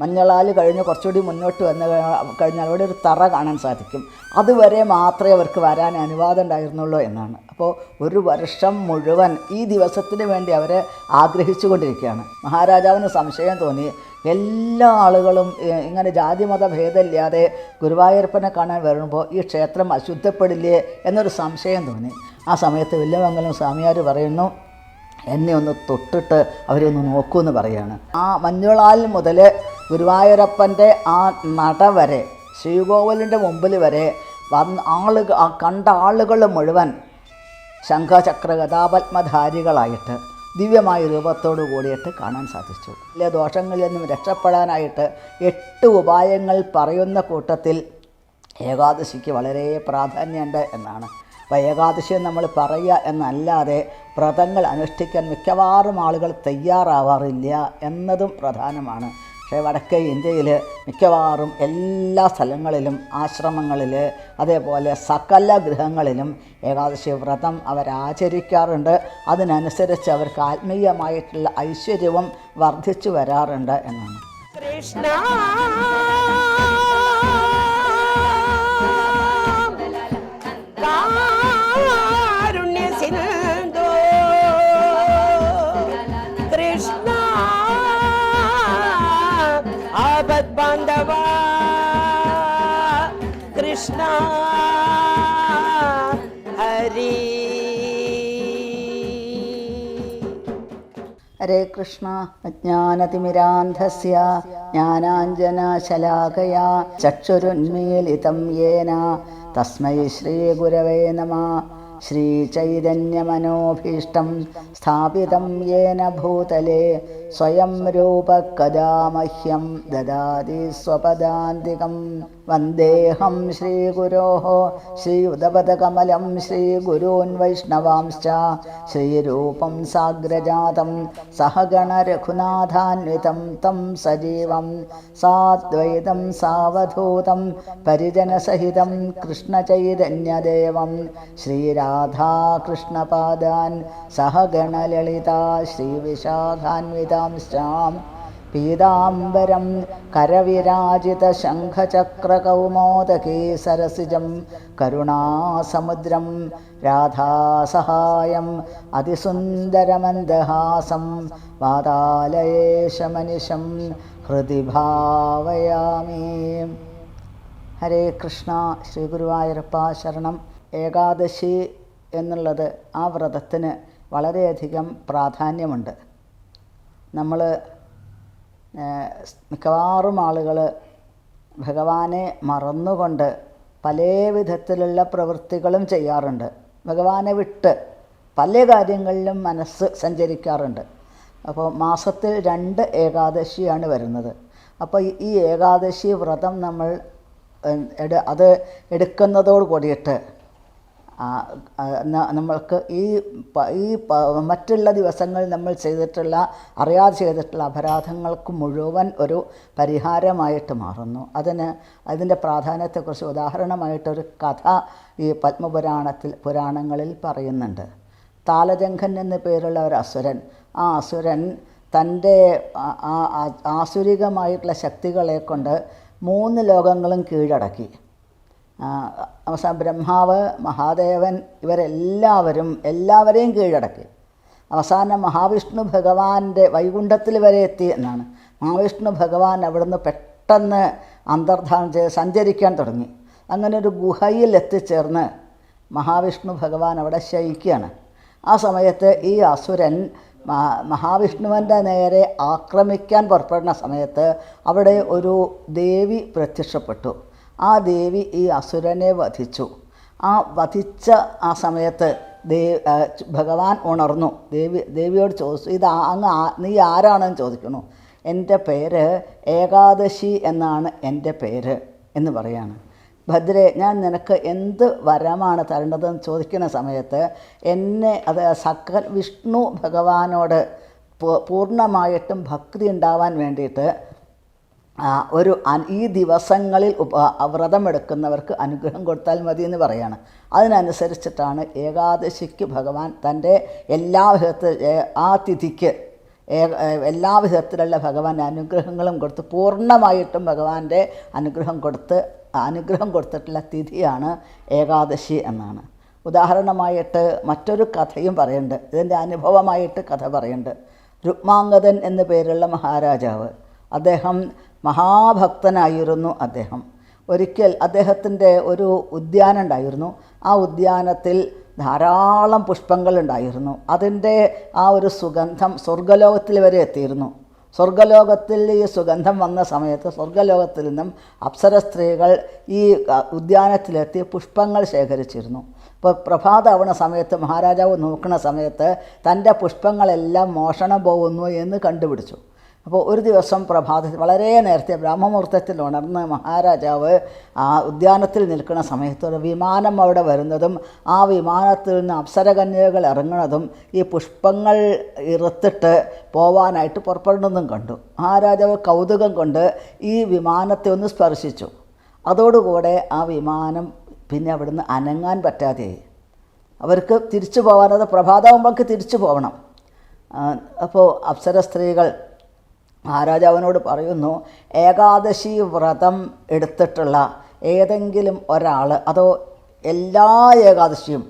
മഞ്ഞളാൽ കഴിഞ്ഞ് കുറച്ചുകൂടി മുന്നോട്ട് വന്ന് കഴി- കഴിഞ്ഞാൽ അവിടെ ഒരു തറ കാണാൻ സാധിക്കും. അതുവരെ മാത്രമേ അവർക്ക് വരാൻ അനുവാദം ഉണ്ടായിരുന്നുള്ളൂ എന്നാണ്. അപ്പോൾ ഒരു വർഷം മുഴുവൻ ഈ ദിവസത്തിന് വേണ്ടി അവരെ ആഗ്രഹിച്ചു കൊണ്ടിരിക്കുകയാണ്. മഹാരാജാവിന് സംശയം തോന്നി. എല്ലാ ആളുകളും ഇങ്ങനെ ജാതി മത ഭേദമില്ലാതെ ഗുരുവായൂരപ്പനെ കാണാൻ വരുമ്പോൾ ഈ ക്ഷേത്രം അശുദ്ധപ്പെടില്ലേ എന്നൊരു സംശയം തോന്നി. ആ സമയത്ത് വില്യമംഗലം സ്വാമിയാർ പറയുന്നു എന്നെ ഒന്ന് തൊട്ടിട്ട് അവരെ ഒന്ന് നോക്കൂ എന്ന് പറയാണ് ആ മഞ്ഞുളാൽ മുതൽ ഗുരുവായൂരപ്പന്റെ ആ നട വരെ ശ്രീകോവിലിന്റെ മുമ്പിൽ വരെ വന്ന് ആളുകൾ കണ്ട ആളുകൾ മുഴുവൻ ശംഖചക്ര കഥാപത്മധാരികളായിട്ട് ദിവ്യമായ രൂപത്തോടു കൂടിയിട്ട് കാണാൻ സാധിച്ചു. വലിയ ദോഷങ്ങളിൽ നിന്നും രക്ഷപ്പെടാനായിട്ട് എട്ട് ഉപായങ്ങൾ പറയുന്ന കൂട്ടത്തിൽ ഏകാദശിക്ക് വളരെ പ്രാധാന്യമുണ്ട് എന്നാണ്. അപ്പോൾ ഏകാദശി നമ്മൾ പറയുക എന്നല്ലാതെ വ്രതങ്ങൾ അനുഷ്ഠിക്കാൻ മിക്കവാറും ആളുകൾ തയ്യാറാവാറില്ല എന്നതും പ്രധാനമാണ്. പക്ഷേ വടക്കേ ഇന്ത്യയിൽ മിക്കവാറും എല്ലാ സ്ഥലങ്ങളിലും ആശ്രമങ്ങളിൽ അതേപോലെ സകല ഗൃഹങ്ങളിലും ഏകാദശി വ്രതം അവരാചരിക്കാറുണ്ട്. അതിനനുസരിച്ച് അവർക്ക് ആത്മീയമായിട്ടുള്ള ഐശ്വര്യവും വർദ്ധിച്ചു വരാറുണ്ട് എന്നാണ്. കൃഷ്ണ ഹരേ കൃഷ്ണ അജ്ഞാനതിമിരാന്ധസ്യ ജ്ഞാനാഞ്ജനശലാകയാ ചക്ഷുരുന്മീലിതം യേന തസ്മൈ ശ്രീഗുരവേ നമ ശ്രീചൈതന്യമനോഭീഷ്ടം സ്ഥാപിതം യേന ഭൂതലെ സ്വയം രൂപകദാമഹ്യം ദദാതി സ്വപദാന്തികം. വന്ദേഹം ശ്രീഗുരോ ശ്രീയുതപഥകമലം ശ്രീഗുരൂൻ വൈഷ്ണവാംശ്ച ശ്രീരൂപം സാഗ്രജാതം സഹഗണരഘുനാഥാന്വിതം തം സജീവം സാദ്വൈതം സാവധൂതം പരിജനസഹിതം കൃഷ്ണചൈതന്യദേവം ശ്രീരാധാകൃഷ്ണപാദാൻ സഹഗണലളിത ശ്രീവിശാഖാൻവിതാംശ്ചാം പീതാംബരം കരവിരാജിതശംഖചക്രകൗമോദകേ സരസിജം കരുണാസമുദ്രം രാധാസഹായം അതിസുന്ദരമന്ദഹാസം വാതാലയേശമനിശം ഹൃദി ഭാവയാമി. ഹരേ കൃഷ്ണ ശ്രീ ഗുരുവായൂരപ്പ ശരണം. ഏകാദശി എന്നുള്ളത് ആ വ്രതത്തിന് വളരെയധികം പ്രാധാന്യമുണ്ട്. നമ്മൾ മിക്കവാറും ആളുകൾ ഭഗവാനെ മറന്നുകൊണ്ട് പല വിധത്തിലുള്ള പ്രവൃത്തികളും ചെയ്യാറുണ്ട്. ഭഗവാനെ വിട്ട് പല കാര്യങ്ങളിലും മനസ്സ് സഞ്ചരിക്കാറുണ്ട്. അപ്പോൾ മാസത്തിൽ രണ്ട് ഏകാദശിയാണ് വരുന്നത്. അപ്പോൾ ഈ- ഏകാദശി വ്രതം നമ്മൾ അത് എടുക്കുന്നതോട് കൂടിയിട്ട് നമ്മൾക്ക് ഈ ഈ മറ്റുള്ള ദിവസങ്ങൾ നമ്മൾ ചെയ്തിട്ടുള്ള അറിയാതെ ചെയ്തിട്ടുള്ള അപരാധങ്ങൾക്ക് മുഴുവൻ ഒരു പരിഹാരമായിട്ട് മാറുന്നു. അതിന് അതിന്റെ പ്രാധാന്യത്തെക്കുറിച്ച് ഉദാഹരണമായിട്ടൊരു കഥ ഈ പത്മപുരാണത്തിൽ പുരാണങ്ങളിൽ പറയുന്നുണ്ട്. താലജംഘൻ എന്ന പേരുള്ള ഒരു അസുരൻ ആ അസുരൻ തന്റെ ആസുരികമായിട്ടുള്ള ശക്തികളെ കൊണ്ട് മൂന്ന് ലോകങ്ങളും കീഴടക്കി. അവസാനം ബ്രഹ്മാവ് മഹാദേവൻ ഇവരെല്ലാവരും എല്ലാവരെയും കീഴടക്കി. അവസാനം മഹാവിഷ്ണു ഭഗവാന്റെ വൈകുണ്ഠത്തിൽ വരെ എത്തി എന്നാണ്. മഹാവിഷ്ണു ഭഗവാൻ അവിടുന്ന് പെട്ടെന്ന് അന്തർധാനം ചെയ്ത് സഞ്ചരിക്കാൻ തുടങ്ങി. അങ്ങനെ ഒരു ഗുഹയിൽ എത്തിച്ചേർന്ന് മഹാവിഷ്ണു ഭഗവാൻ അവിടെ ശയിക്കുകയാണ്. ആ സമയത്ത് ഈ അസുരൻ മഹാവിഷ്ണുവിന്റെ നേരെ ആക്രമിക്കാൻ പുറപ്പെടുന്ന സമയത്ത് അവിടെ ഒരു ദേവി പ്രത്യക്ഷപ്പെട്ടു. ആ ദേവി ഈ അസുരനെ വധിച്ചു. ആ വധിച്ച ആ സമയത്ത് ദേവ് ഭഗവാൻ ഉണർന്നു. ദേവി ദേവിയോട് ചോദിച്ചു ഇത് അങ്ങ് നീ ആരാണെന്ന് ചോദിക്കുന്നു? എന്റെ പേര് ഏകാദശി എന്നാണ് എന്റെ പേര് എന്ന് പറയാണ്. ഭദ്രേ ഞാൻ നിനക്ക് എന്ത് വരമാണ് തരേണ്ടതെന്ന് ചോദിക്കുന്ന സമയത്ത് എന്നെ അത് സക്കൽ വിഷ്ണു ഭഗവാനോട് പൂർണമായിട്ടും ഭക്തി ഉണ്ടാവാൻ വേണ്ടിയിട്ട് ഒരു ഈ ദിവസങ്ങളിൽ വ്രതമെടുക്കുന്നവർക്ക് അനുഗ്രഹം കൊടുത്താൽ മതി എന്ന് പറയാണ്. അതിനനുസരിച്ചിട്ടാണ് ഏകാദശിക്ക് ഭഗവാൻ തന്റെ എല്ലാ വിധത്തിൽ ആ തിഥിക്ക് എല്ലാ വിധത്തിലുള്ള ഭഗവാന്റെ അനുഗ്രഹങ്ങളും കൊടുത്ത് പൂർണമായിട്ടും ഭഗവാന്റെ അനുഗ്രഹം കൊടുത്ത് അനുഗ്രഹം കൊടുത്തിട്ടുള്ള തിഥിയാണ് ഏകാദശി എന്നാണ്. ഉദാഹരണമായിട്ട് മറ്റൊരു കഥയും പറയുന്നുണ്ട് ഇതിന്റെ അനുഭവമായിട്ട് കഥ പറയുന്നുണ്ട് രുക്മാംഗതൻ എന്നു പേരുള്ള മഹാരാജാവ് അദ്ദേഹം മഹാഭക്തനായിരുന്നു അദ്ദേഹം. ഒരിക്കൽ അദ്ദേഹത്തിന്റെ ഒരു ഉദ്യാനം ഉണ്ടായിരുന്നു ആ ഉദ്യാനത്തിൽ ധാരാളം പുഷ്പങ്ങളുണ്ടായിരുന്നു. അതിന്റെ ആ ഒരു സുഗന്ധം സ്വർഗലോകത്തിൽ വരെ എത്തിയിരുന്നു. സ്വർഗലോകത്തിൽ ഈ സുഗന്ധം വന്ന സമയത്ത് സ്വർഗലോകത്തിൽ നിന്നും അപ്സര സ്ത്രീകൾ ഈ ഉദ്യാനത്തിലെത്തി പുഷ്പങ്ങൾ ശേഖരിച്ചിരുന്നു. ഇപ്പോൾ പ്രഭാതാവണ സമയത്ത് മഹാരാജാവ് നോക്കുന്ന സമയത്ത് തന്റെ പുഷ്പങ്ങളെല്ലാം മോഷണം പോകുന്നു എന്ന് കണ്ടുപിടിച്ചു. അപ്പോൾ ഒരു ദിവസം പ്രഭാതത്തിൽ വളരെ നേരത്തെ ബ്രഹ്മമുഹൂർത്തത്തിൽ ഉണർന്ന് മഹാരാജാവ് ആ ഉദ്യാനത്തിൽ നിൽക്കുന്ന സമയത്ത് ഒരു വിമാനം അവിടെ വരുന്നതും ആ വിമാനത്തിൽ നിന്ന് അപ്സരകന്യകൾ ഇറങ്ങുന്നതും ഈ പുഷ്പങ്ങൾ ഇറുത്തിട്ട് പോവാനായിട്ട് പുറപ്പെടുന്നതും കണ്ടു. മഹാരാജാവ് കൗതുകം കൊണ്ട് ഈ വിമാനത്തെ ഒന്ന് സ്പർശിച്ചു. അതോടുകൂടെ ആ വിമാനം പിന്നെ അവിടുന്ന് അനങ്ങാൻ പറ്റാതെയായി അവർക്ക് തിരിച്ചു പോകാനത് പ്രഭാതമാകുമ്പോഴേക്ക് തിരിച്ചു പോകണം അപ്പോൾ അപ്സര സ്ത്രീകൾ മഹാരാജാവിനോട് പറയുന്നു ഏകാദശി വ്രതം എടുത്തിട്ടുള്ള ഏതെങ്കിലും ഒരാൾ അതോ എല്ലാ ഏകാദശിയും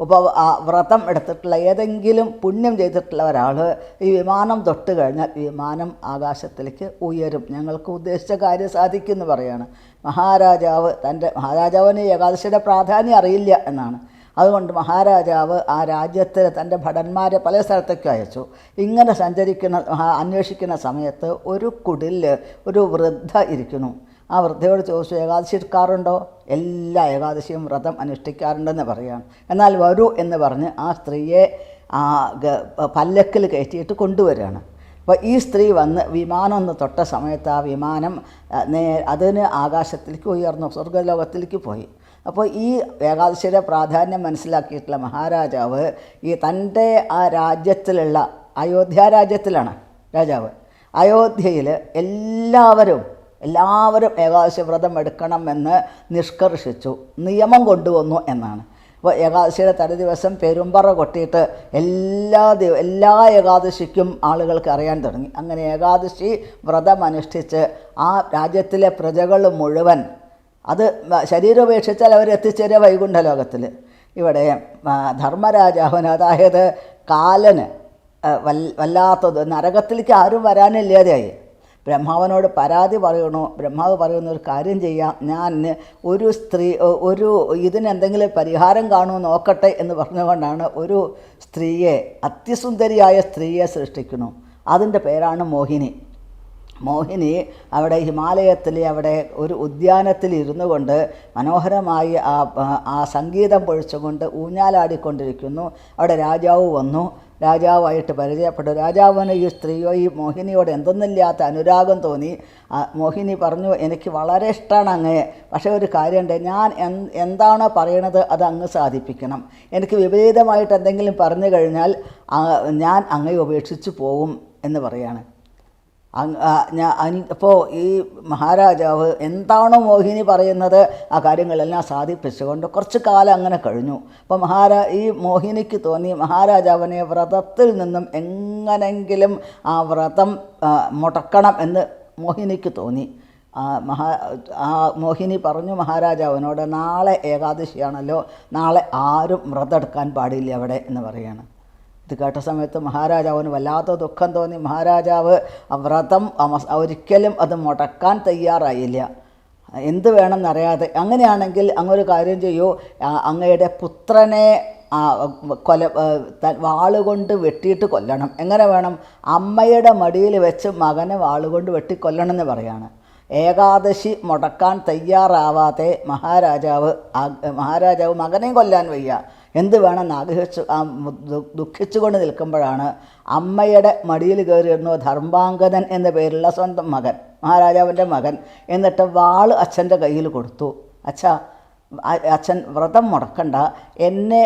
ഉപവ വ്രതം എടുത്തിട്ടുള്ള ഏതെങ്കിലും പുണ്യം ചെയ്തിട്ടുള്ള ഒരാൾ ഈ വിമാനം തൊട്ട് കഴിഞ്ഞാൽ വിമാനം ആകാശത്തിലേക്ക് ഉയരും. ഞങ്ങൾക്ക് ഉദ്ദേശിച്ച കാര്യം സാധിക്കുമെന്ന് പറയാണ്. മഹാരാജാവ് തന്റെ മഹാരാജാവിന് ഏകാദശിയുടെ പ്രാധാന്യം അറിയില്ല എന്നാണ്. അതുകൊണ്ട് മഹാരാജാവ് ആ രാജ്യത്തിൽ തന്റെ ഭടന്മാരെ പല സ്ഥലത്തേക്ക് അയച്ചു. ഇങ്ങനെ സഞ്ചരിക്കുന്ന അന്വേഷിക്കുന്ന സമയത്ത് ഒരു കുടിൽ ഒരു വൃദ്ധ ഇരിക്കുന്നു. ആ വൃദ്ധയോട് ചോദിച്ചു ഏകാദശി എടുക്കാറുണ്ടോ? എല്ലാ ഏകാദശിയും വ്രതം അനുഷ്ഠിക്കാറുണ്ടെന്ന് പറയാം എന്നാൽ വരൂ എന്ന് പറഞ്ഞ് ആ സ്ത്രീയെ ആ പല്ലക്കിൽ കയറ്റിയിട്ട് കൊണ്ടുവരികയാണ്. അപ്പോൾ ഈ സ്ത്രീ വന്ന് വിമാനം ഒന്ന് തൊട്ട സമയത്ത് ആ വിമാനം നേ അതിന് ആകാശത്തിലേക്ക് ഉയർന്നു സ്വർഗലോകത്തിലേക്ക് പോയി. അപ്പോൾ ഈ ഏകാദശിയുടെ പ്രാധാന്യം മനസ്സിലാക്കിയിട്ടുള്ള മഹാരാജാവ് ഈ തന്റെ ആ രാജ്യത്തിലുള്ള അയോധ്യ രാജ്യത്തിലാണ് രാജാവ്. അയോധ്യയിൽ എല്ലാവരും എല്ലാവരും ഏകാദശി വ്രതം എടുക്കണമെന്ന് നിഷ്കർഷിച്ചു നിയമം കൊണ്ടുവന്നു എന്നാണ്. അപ്പോൾ ഏകാദശിയുടെ തലേ ദിവസം പെരുമ്പറ കൊട്ടിയിട്ട് എല്ലാ ദിവ എല്ലാ ഏകാദശിക്കും ആളുകൾക്ക് അറിയാൻ തുടങ്ങി. അങ്ങനെ ഏകാദശി വ്രതം അനുഷ്ഠിച്ച് ആ രാജ്യത്തിലെ പ്രജകൾ മുഴുവൻ അത് ശരീരം ഉപേക്ഷിച്ചാൽ അവർ എത്തിച്ചേരുക വൈകുണ്ഠ ലോകത്തിൽ. ഇവിടെ ധർമ്മരാജാവിന് അതായത് കാലന് വല്ലാത്തത് നരകത്തിലേക്ക് ആരും വരാനില്ലാതെയായി. ബ്രഹ്മാവനോട് പരാതി പറയണു ബ്രഹ്മാവ് പറയുന്ന ഒരു കാര്യം ചെയ്യാം ഞാൻ ഒരു സ്ത്രീ ഒരു ഇതിനെന്തെങ്കിലും പരിഹാരം കാണുമോ നോക്കട്ടെ എന്ന് പറഞ്ഞുകൊണ്ടാണ് ഒരു സ്ത്രീയെ അത്യസുന്ദരിയായ സ്ത്രീയെ സൃഷ്ടിക്കുന്നു. അതിന്റെ പേരാണ് മോഹിനി. മോഹിനി അവിടെ ഹിമാലയത്തിൽ അവിടെ ഒരു ഉദ്യാനത്തിൽ ഇരുന്നു കൊണ്ട് മനോഹരമായി ആ ആ സംഗീതം പൊഴിച്ചുകൊണ്ട് ഊഞ്ഞാലാടിക്കൊണ്ടിരിക്കുന്നു. അവിടെ രാജാവ് വന്നു. രാജാവായിട്ട് പരിചയപ്പെട്ടു. രാജാവിന് ഈ സ്ത്രീയോ ഈ മോഹിനിയോട് എന്തെന്നില്ലാത്ത അനുരാഗം തോന്നി. മോഹിനി പറഞ്ഞു എനിക്ക് വളരെ ഇഷ്ടമാണ് അങ്ങയെ പക്ഷേ ഒരു കാര്യമുണ്ട്. ഞാൻ എന്ത് എന്താണോ പറയണത് അത് അങ്ങ് സാധിപ്പിക്കണം. എനിക്ക് വിപരീതമായിട്ട് എന്തെങ്കിലും പറഞ്ഞു കഴിഞ്ഞാൽ ഞാൻ അങ്ങയെ ഉപേക്ഷിച്ചു പോകും എന്ന് പറയാണ്. അപ്പോൾ ഈ മഹാരാജാവ് എന്താണോ മോഹിനി പറയുന്നത് ആ കാര്യങ്ങളെല്ലാം സാധിപ്പിച്ചുകൊണ്ട് കുറച്ച് കാലം അങ്ങനെ കഴിഞ്ഞു. അപ്പോൾ മഹാരാ ഈ മോഹിനിക്ക് തോന്നി മഹാരാജാവിനെ വ്രതത്തിൽ നിന്നും എങ്ങനെങ്കിലും ആ വ്രതം മുടക്കണം എന്ന് മോഹിനിക്ക് തോന്നി. മഹാ ആ മോഹിനി പറഞ്ഞു മഹാരാജാവിനോട് നാളെ ഏകാദശിയാണല്ലോ നാളെ ആരും വ്രതം എടുക്കാൻ പാടില്ല അവിടെ എന്ന് പറയാണ്. ഇത് കേട്ട സമയത്ത് മഹാരാജാവിന് വല്ലാത്ത ദുഃഖം തോന്നി. മഹാരാജാവ് വ്രതം ഒരിക്കലും അത് മുടക്കാൻ തയ്യാറായില്ല. എന്ത് വേണമെന്നറിയാതെ അങ്ങനെയാണെങ്കിൽ അങ്ങൊരു കാര്യം ചെയ്യൂ. അങ്ങയുടെ പുത്രനെ കൊല വാളുകൊണ്ട് വെട്ടിയിട്ട് കൊല്ലണം. എങ്ങനെ വേണം? അമ്മയുടെ മടിയിൽ വെച്ച് മകനെ വാളുകൊണ്ട് വെട്ടി കൊല്ലണം എന്ന് പറയാണ്. ഏകാദശി മുടക്കാൻ തയ്യാറാവാതെ മഹാരാജാവ് മഹാരാജാവ് മകനെയും കൊല്ലാൻ വയ്യ. എന്ത് വേണമെന്ന് ആഗ്രഹിച്ചു ദുഃഖിച്ചുകൊണ്ട് നിൽക്കുമ്പോഴാണ് അമ്മയുടെ മടിയിൽ കയറിയിരുന്നു ധർമാങ്കതൻ എന്ന പേരുള്ള സ്വന്തം മകൻ മഹാരാജാവിന്റെ മകൻ എന്നിട്ട് വാൾ അച്ഛന്റെ കയ്യിൽ കൊടുത്തു. അച്ഛ അച്ഛൻ വ്രതം മുടക്കണ്ട എന്നെ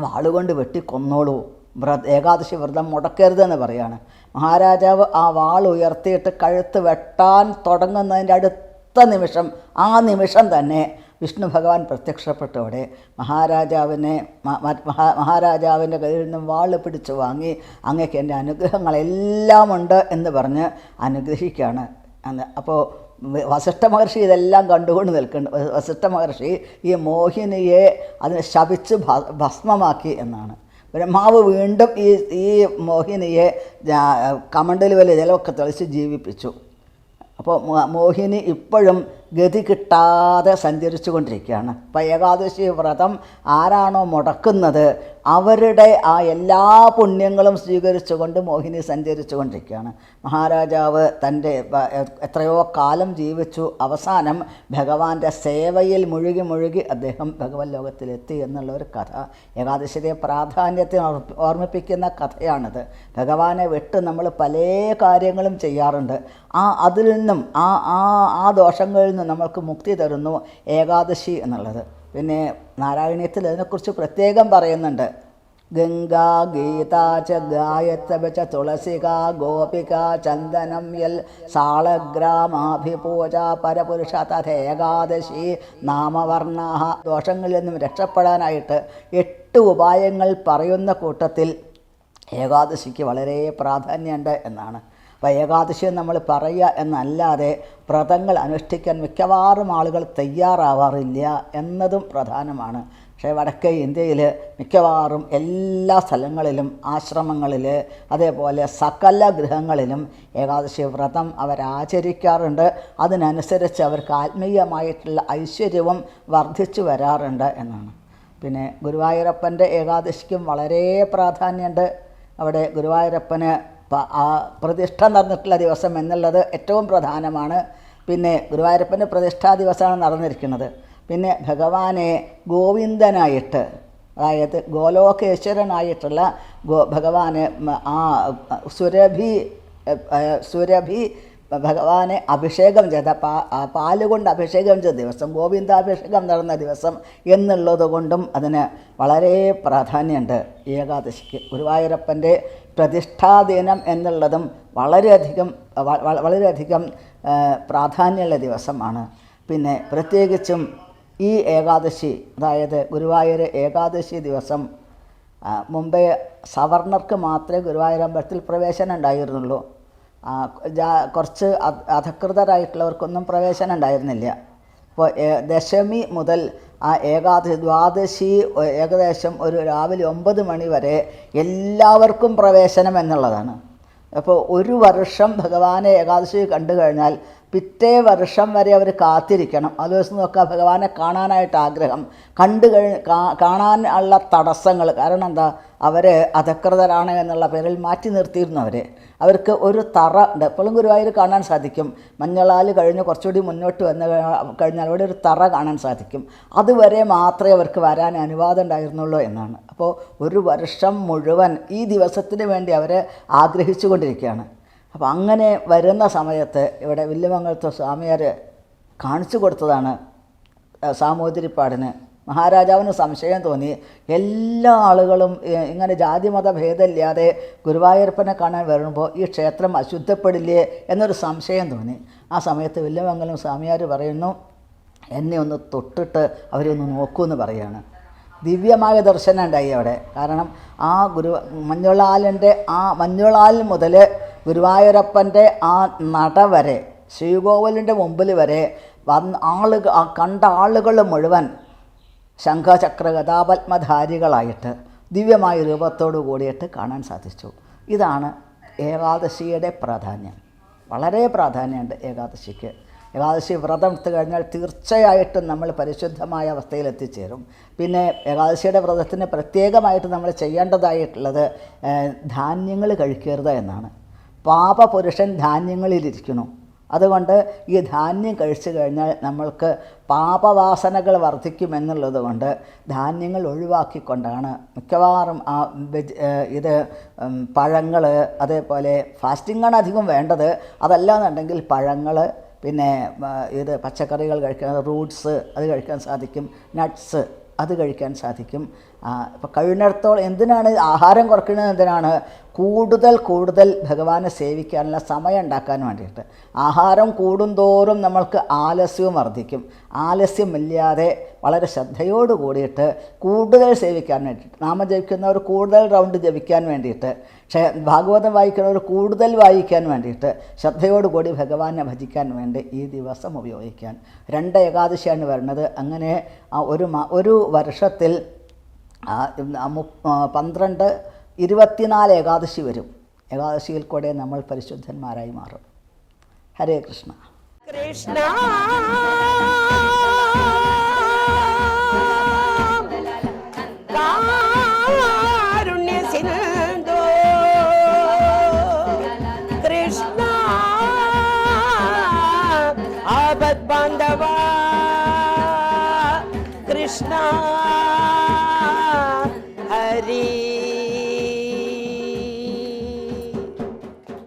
വാളുകൊണ്ട് വെട്ടി കൊന്നോളൂ. വ്രത ഏകാദശി വ്രതം മുടക്കരുതെന്ന് പറയാണ്. മഹാരാജാവ് ആ വാൾ ഉയർത്തിയിട്ട് കഴുത്ത് വെട്ടാൻ തുടങ്ങുന്നതിന്റെ അടുത്ത നിമിഷം ആ നിമിഷം തന്നെ വിഷ്ണു ഭഗവാൻ പ്രത്യക്ഷപ്പെട്ടവിടെ മഹാരാജാവിനെ മഹാരാജാവിന്റെ കയ്യിൽ നിന്നും വാൾ പിടിച്ചു വാങ്ങി അങ്ങക്ക് എന്റെ അനുഗ്രഹങ്ങളെല്ലാം ഉണ്ട് എന്ന് പറഞ്ഞ് അനുഗ്രഹിക്കുകയാണ്. അപ്പോൾ വസിഷ്ഠ മഹർഷി ഇതെല്ലാം കണ്ടുകൊണ്ട് നിൽക്കുന്നുണ്ട് വസിഷ്ഠ മഹർഷി ഈ മോഹിനിയെ അതിനെ ശപിച്ച് ഭസ്മമാക്കി എന്നാണ്. ബ്രഹ്മാവ് വീണ്ടും ഈ ഈ മോഹിനിയെ കമണ്ടൽ വലിയ ജലമൊക്കെ തെളിച്ച് ജീവിപ്പിച്ചു. അപ്പോൾ മോഹിനി ഇപ്പോഴും ഗതി കിട്ടാതെ സഞ്ചരിച്ചു കൊണ്ടിരിക്കുകയാണ് അപ്പോൾ ഏകാദശി വ്രതം ആരാണോ മുടക്കുന്നത് അവരുടെ ആ എല്ലാ പുണ്യങ്ങളും സ്വീകരിച്ചുകൊണ്ട് മോഹിനി സഞ്ചരിച്ചു കൊണ്ടിരിക്കുകയാണ് മഹാരാജാവ് തന്റെ എത്രയോ കാലം ജീവിച്ചു. അവസാനം ഭഗവാന്റെ സേവയിൽ മുഴുകി മുഴുകി അദ്ദേഹം ഭഗവത് ലോകത്തിലെത്തി എന്നുള്ള ഒരു കഥ ഏകാദശിയുടെ പ്രാധാന്യത്തെ ഓർമ്മിപ്പിക്കുന്ന കഥയാണിത്. ഭഗവാനെ വിട്ട് നമ്മൾ പല കാര്യങ്ങളും ചെയ്യാറുണ്ട്. ആ അതിൽ നിന്നും ആ ആ ആ ദോഷങ്ങളിൽ നിന്നും നമ്മൾക്ക് മുക്തി തരുന്നു ഏകാദശി എന്നുള്ളത്. പിന്നെ നാരായണീയത്തിൽ അതിനെക്കുറിച്ച് പ്രത്യേകം പറയുന്നുണ്ട്. ഗംഗാ ഗീത ച ഗായത്രി ച തുളസിക ഗോപിക ചന്ദനം യൽ സാളഗ്രാമാഭിപൂജ പരപുരുഷ തഥ ഏകാദശി നാമവർണ ദോഷങ്ങളിൽ നിന്നും രക്ഷപ്പെടാനായിട്ട് എട്ട് ഉപായങ്ങൾ പറയുന്ന കൂട്ടത്തിൽ ഏകാദശിക്ക് വളരെ പ്രാധാന്യമുണ്ട് എന്നാണ്. ഏകാദശി നമ്മൾ പറയുക എന്നല്ലാതെ വ്രതങ്ങൾ അനുഷ്ഠിക്കാൻ മിക്കവാറും ആളുകൾ തയ്യാറാവാറില്ല എന്നതും പ്രധാനമാണ്. പക്ഷേ വടക്കേ ഇന്ത്യയിൽ മിക്കവാറും എല്ലാ സ്ഥലങ്ങളിലും ആശ്രമങ്ങളിൽ അതേപോലെ സകല ഗൃഹങ്ങളിലും ഏകാദശി വ്രതം അവരാചരിക്കാറുണ്ട്. അതിനനുസരിച്ച് അവർക്ക് ആത്മീയമായിട്ടുള്ള ഐശ്വര്യവും വർദ്ധിച്ചു വരാറുണ്ട് എന്നാണ്. പിന്നെ ഗുരുവായൂരപ്പന്റെ ഏകാദശിക്കും വളരെ പ്രാധാന്യമുണ്ട്. അവിടെ ഗുരുവായൂരപ്പന് ആ പ്രതിഷ്ഠ നടന്നിട്ടുള്ള ദിവസം എന്നുള്ളത് ഏറ്റവും പ്രധാനമാണ്. പിന്നെ ഗുരുവായൂരപ്പന്റെ പ്രതിഷ്ഠാ ദിവസമാണ് നടന്നിരിക്കുന്നത്. പിന്നെ ഭഗവാനെ ഗോവിന്ദനായിട്ട് അതായത് ഗോലോകേശ്വരനായിട്ടുള്ള ഗോ ഭഗവാന് ആ സുരഭി സുരഭി ഭഗവാനെ അഭിഷേകം ചെയ്ത പാ പാൽ കൊണ്ട് അഭിഷേകം ചെയ്ത ദിവസം ഗോവിന്ദാഭിഷേകം നടന്ന ദിവസം എന്നുള്ളത് കൊണ്ടും അതിന് വളരെ പ്രാധാന്യമുണ്ട്. ഏകാദശിക്ക് ഗുരുവായൂരപ്പന്റെ പ്രതിഷ്ഠാദിനം എന്നുള്ളതും വളരെയധികം വളരെയധികം പ്രാധാന്യമുള്ള ദിവസമാണ്. പിന്നെ പ്രത്യേകിച്ചും ഈ ഏകാദശി അതായത് ഗുരുവായൂർ ഏകാദശി ദിവസം മുമ്പേ സവർണർക്ക് മാത്രമേ ഗുരുവായൂരമ്പലത്തിൽ പ്രവേശനം ഉണ്ടായിരുന്നുള്ളൂ. കുറച്ച് അധകൃതരായിട്ടുള്ളവർക്കൊന്നും പ്രവേശനം ഉണ്ടായിരുന്നില്ല. അപ്പോൾ ദശമി മുതൽ ആ ഏകാദശി ദ്വാദശി ഏകദേശം ഒരു രാവിലെ ഒമ്പത് മണി വരെ എല്ലാവർക്കും പ്രവേശനം എന്നുള്ളതാണ്. അപ്പോൾ ഒരു വർഷം ഭഗവാനെ ഏകാദശി കണ്ടു കഴിഞ്ഞാൽ പിറ്റേ വർഷം വരെ അവർ കാത്തിരിക്കണം. ആ ദിവസം നോക്കുക ഭഗവാനെ കാണാനായിട്ട് ആഗ്രഹം. കണ്ടു കഴി കാണാൻ ഉള്ള തടസ്സങ്ങൾ. കാരണം എന്താ? അവർ അധകൃതരാണ് എന്നുള്ള പേരിൽ മാറ്റി നിർത്തിയിരുന്നു അവർ അവർക്ക് ഒരു തറ ഉണ്ട്. എപ്പോഴും ഗുരുവായൂർ കാണാൻ സാധിക്കും. മഞ്ഞളാൽ കഴിഞ്ഞ് കുറച്ചുകൂടി മുന്നോട്ട് വന്ന് കഴിഞ്ഞാൽ അവിടെ ഒരു തറ കാണാൻ സാധിക്കും. അതുവരെ മാത്രമേ അവർക്ക് വരാൻ അനുവാദം ഉണ്ടായിരുന്നുള്ളൂ എന്നാണ്. അപ്പോൾ ഒരു വർഷം മുഴുവൻ ഈ ദിവസത്തിന് വേണ്ടി അവർ ആഗ്രഹിച്ചു കൊണ്ടിരിക്കുകയാണ്. അപ്പോൾ അങ്ങനെ വരുന്ന സമയത്ത് ഇവിടെ വില്ലുമംഗലത്തെ സ്വാമിയാർ കാണിച്ചു കൊടുത്തതാണ് സാമൂതിരിപ്പാടിന്. മഹാരാജാവിന് സംശയം തോന്നി. എല്ലാ ആളുകളും ഇങ്ങനെ ജാതിമത ഭേദമില്ലാതെ ഗുരുവായൂരപ്പനെ കാണാൻ വരുമ്പോൾ ഈ ക്ഷേത്രം അശുദ്ധപ്പെടില്ലേ എന്നൊരു സംശയം തോന്നി. ആ സമയത്ത് വില്ലുമംഗലം സ്വാമിയാർ പറയുന്നു എന്നെ ഒന്ന് തൊട്ടിട്ട് അവരൊന്ന് നോക്കൂന്ന് പറയാണ്. ദിവ്യമായ ദർശനം ഉണ്ടായി അവിടെ. കാരണം ആ ഗുരു മഞ്ഞുളാലിന്റെ ആ മഞ്ഞുളാൽ മുതൽ ഗുരുവായൂരപ്പന്റെ ആ നട വരെ ശ്രീകോവിലിന്റെ മുമ്പിൽ വരെ വന്ന് ആളുകൾ കണ്ട ആളുകൾ മുഴുവൻ ശംഖചക്ര കഥാപത്മധാരികളായിട്ട് ദിവ്യമായ രൂപത്തോടു കൂടിയിട്ട് കാണാൻ സാധിച്ചു. ഇതാണ് ഏകാദശിയുടെ പ്രാധാന്യം. വളരെ പ്രാധാന്യമുണ്ട് ഏകാദശിക്ക്. ഏകാദശി വ്രതം എടുത്തു കഴിഞ്ഞാൽ തീർച്ചയായിട്ടും നമ്മൾ പരിശുദ്ധമായ അവസ്ഥയിൽ എത്തിച്ചേരും. പിന്നെ ഏകാദശിയുടെ വ്രതത്തിന് പ്രത്യേകമായിട്ട് നമ്മൾ ചെയ്യേണ്ടതായിട്ടുള്ളത് ധാന്യങ്ങൾ കഴിക്കരുത് എന്നാണ്. പാപപുരുഷൻ ധാന്യങ്ങളിലിരിക്കുന്നു. അതുകൊണ്ട് ഈ ധാന്യം കഴിച്ചു കഴിഞ്ഞാൽ നമ്മൾക്ക് പാപവാസനകൾ വർദ്ധിക്കുമെന്നുള്ളത് കൊണ്ട് ധാന്യങ്ങൾ ഒഴിവാക്കിക്കൊണ്ടാണ് മിക്കവാറും ആ വെജ് ഇത് പഴങ്ങൾ അതേപോലെ ഫാസ്റ്റിംഗാണ് അധികം വേണ്ടത്. അതല്ലാന്നുണ്ടെങ്കിൽ പഴങ്ങൾ പിന്നെ ഇത് പച്ചക്കറികൾ കഴിക്കാൻ റൂട്ട്സ് അത് കഴിക്കാൻ സാധിക്കും നട്ട്സ് അത് കഴിക്കാൻ സാധിക്കും. ഇപ്പം കഴിയുന്നിടത്തോളം എന്തിനാണ് ആഹാരം കുറയ്ക്കുന്നത് എന്തിനാണ്? കൂടുതൽ കൂടുതൽ ഭഗവാനെ സേവിക്കാനുള്ള സമയം ഉണ്ടാക്കാൻ വേണ്ടിയിട്ട്. ആഹാരം കൂടുന്തോറും നമ്മൾക്ക് ആലസ്യവും വർദ്ധിക്കും. ആലസ്യമില്ലാതെ വളരെ ശ്രദ്ധയോട് കൂടിയിട്ട് കൂടുതൽ സേവിക്കാൻ വേണ്ടിയിട്ട്. നാമം ജപിക്കുന്നവർ കൂടുതൽ റൗണ്ട് ജപിക്കാൻ വേണ്ടിയിട്ട്. പക്ഷേ ഭാഗവതം വായിക്കുന്നവർ കൂടുതൽ വായിക്കാൻ വേണ്ടിയിട്ട്. ശ്രദ്ധയോട് കൂടി ഭഗവാനെ ഭജിക്കാൻ വേണ്ടി ഈ ദിവസം ഉപയോഗിക്കാൻ. രണ്ട് ഏകാദശിയാണ് വരുന്നത്. അങ്ങനെ ഒരു ഒരു വർഷത്തിൽ പന്ത്രണ്ട് ഇരുപത്തിനാല് ഏകാദശി വരും. ഏകാദശിയിൽ കൂടെ നമ്മൾ പരിശുദ്ധന്മാരായി മാറും. ഹരേ കൃഷ്ണ. കൃഷ്ണ.